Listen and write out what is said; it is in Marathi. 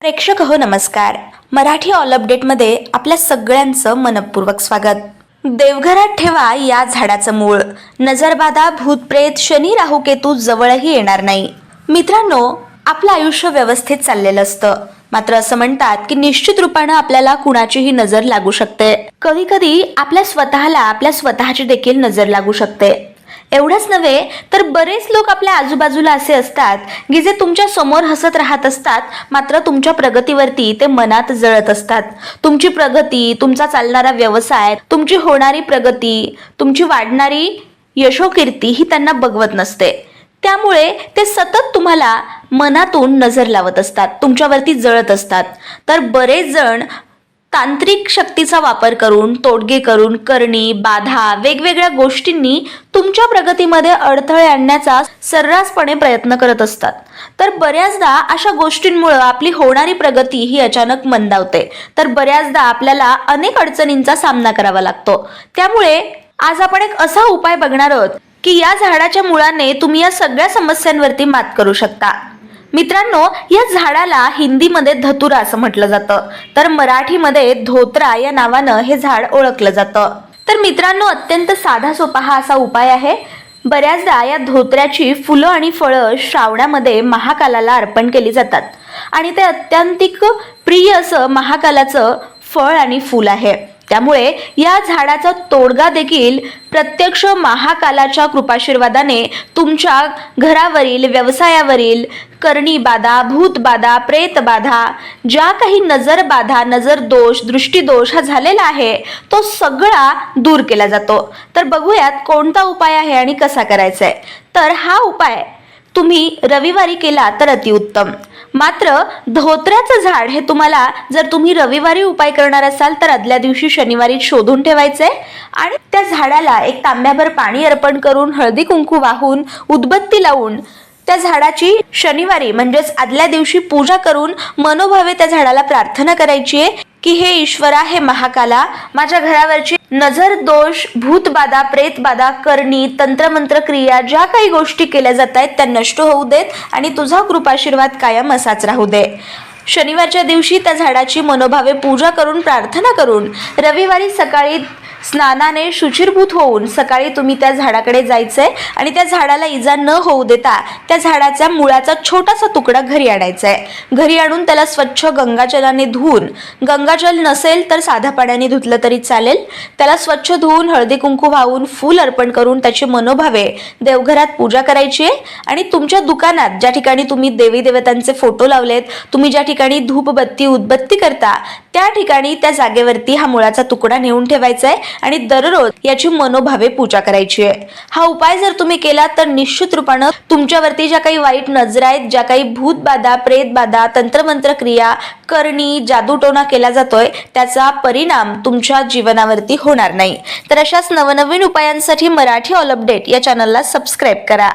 प्रेक्षक हो नमस्कार. मराठी ऑल अपडेटमध्ये आपल्या सगळ्यांचं मनपूर्वक स्वागत. देवघरात ठेवा या झाडाचं मूळ. नजरबाधा भूतप्रेत शनी राहू केतू जवळही येणार नाही. मित्रांनो आपलं आयुष्य व्यवस्थित चाललेलं असतं. मात्र असं म्हणतात की निश्चित रूपानं आपल्याला कुणाचीही नजर लागू शकते. कधी कधी आपल्या स्वतःला आपल्या स्वतःची देखील नजर लागू शकते. एवढंच नव्हे तर बरेच लोक आपल्या आजूबाजूला असे असतात की जे तुमच्यासमोर हसत राहत असतात मात्र तुमच्या प्रगतीवरती ते मनात जळत असतात. तुमची प्रगती तुमचा चालणारा व्यवसाय तुमची होणारी प्रगती तुमची वाढणारी यशोकीर्ती ही त्यांना बघवत नसते. त्यामुळे ते सतत तुम्हाला मनातून नजर लावत असतात तुमच्यावरती जळत असतात. तर बरेच जण तांत्रिक शक्तीचा वापर करून तोडगे करून करणी बाधा वेगवेगळ्या गोष्टींनी तुमच्या प्रगतीमध्ये अडथळे आणण्याचा सर्रासपणे प्रयत्न करत असतात. तर बऱ्याचदा अशा गोष्टींमुळं आपली होणारी प्रगती ही अचानक मंदावते. तर बऱ्याचदा आपल्याला अनेक अडचणींचा सामना करावा लागतो. त्यामुळे आज आपण एक असा उपाय बघणार आहोत की या झाडाच्या मुळाने तुम्ही या सगळ्या समस्यांवरती मात करू शकता. मित्रांनो या झाडाला हिंदीमध्ये धतुरा असं म्हटलं जातं. तर मराठीमध्ये धोत्रा या नावानं हे झाड ओळखलं जातं. तर मित्रांनो अत्यंत साधा सोपा हा असा उपाय आहे. बऱ्याचदा या धोत्र्याची फुलं आणि फळं श्रावणामध्ये महाकालाला अर्पण केली जातात. आणि ते अत्यंतिक प्रिय असं महाकालाचं फळ आणि फूल आहे. त्यामुळे या झाडाचा तोडगा देखील प्रत्यक्ष महाकालाच्या कृपाशीर्वादाने तुमच्या घरावरील व्यवसायावरील करणी बाधा भूतबाधा प्रेतबाधा ज्या काही नजर बाधा नजर दोष दृष्टीदोष हा झालेला आहे तो सगळा दूर केला जातो. तर बघूयात कोणता उपाय आहे आणि कसा करायचा आहे. तर हा उपाय तुम्ही रविवारी केला तर अतिउत्तम. मात्र धोत्र्याचं झाड हे तुम्हाला जर तुम्ही रविवारी उपाय करणार असाल तर आदल्या दिवशी शनिवारी शोधून ठेवायचंय. आणि त्या झाडाला एक तांब्याभर पाणी अर्पण करून हळदी कुंकू वाहून उदबत्ती लावून त्या झाडाची शनिवारी म्हणजेच आदल्या दिवशी पूजा करून मनोभावे त्या झाडाला प्रार्थना करायची आहे की हे ईश्वरा हे महाकाला माझ्या घरावरची नजर दोष भूतबाधा प्रेतबाधा करणी तंत्रमंत्र क्रिया ज्या काही गोष्टी केल्या जात आहेत त्या नष्ट होऊ देत आणि तुझा कृपाशीर्वाद कायम असाच राहू दे. शनिवारच्या दिवशी त्या झाडाची मनोभावे पूजा करून प्रार्थना करून रविवारी सकाळी स्नानाने शुचिरभूत होऊन सकाळी तुम्ही त्या झाडाकडे जायचंय आणि त्या झाडाला इजा न होऊ देता त्या झाडाच्या मुळाचा छोटासा तुकडा घरी आणायचा आहे घरी आणून त्याला स्वच्छ गंगाजलाने धुवून गंगाजल नसेल तर साध्या पाण्याने धुतलं तरी चालेल. त्याला स्वच्छ धुवून हळदी कुंकू वाहून फूल अर्पण करून त्याची मनोभावे देवघरात पूजा करायची आहे. आणि तुमच्या दुकानात ज्या ठिकाणी तुम्ही देवी देवतांचे फोटो लावलेत तुम्ही ज्या ठिकाणी धूपबत्ती उदबत्ती करता त्या ठिकाणी त्या जागेवरती हा मुळाचा तुकडा नेऊन ठेवायचा आहे आणि दररोज याची मनोभावे पूजा करायची आहे. हा उपाय जर तुम्ही केला तर निश्चित रूपानं तुमच्यावरती ज्या काही वाईट नजरा आहेत ज्या काही भूतबाधा प्रेतबाधा तंत्रमंत्र क्रिया करणी जादूटोना केला जातोय त्याचा परिणाम तुमच्या जीवनावरती होणार नाही. तर अशाच नवनवीन उपायांसाठी मराठी ऑल अपडेट या चॅनलला सबस्क्राईब करा.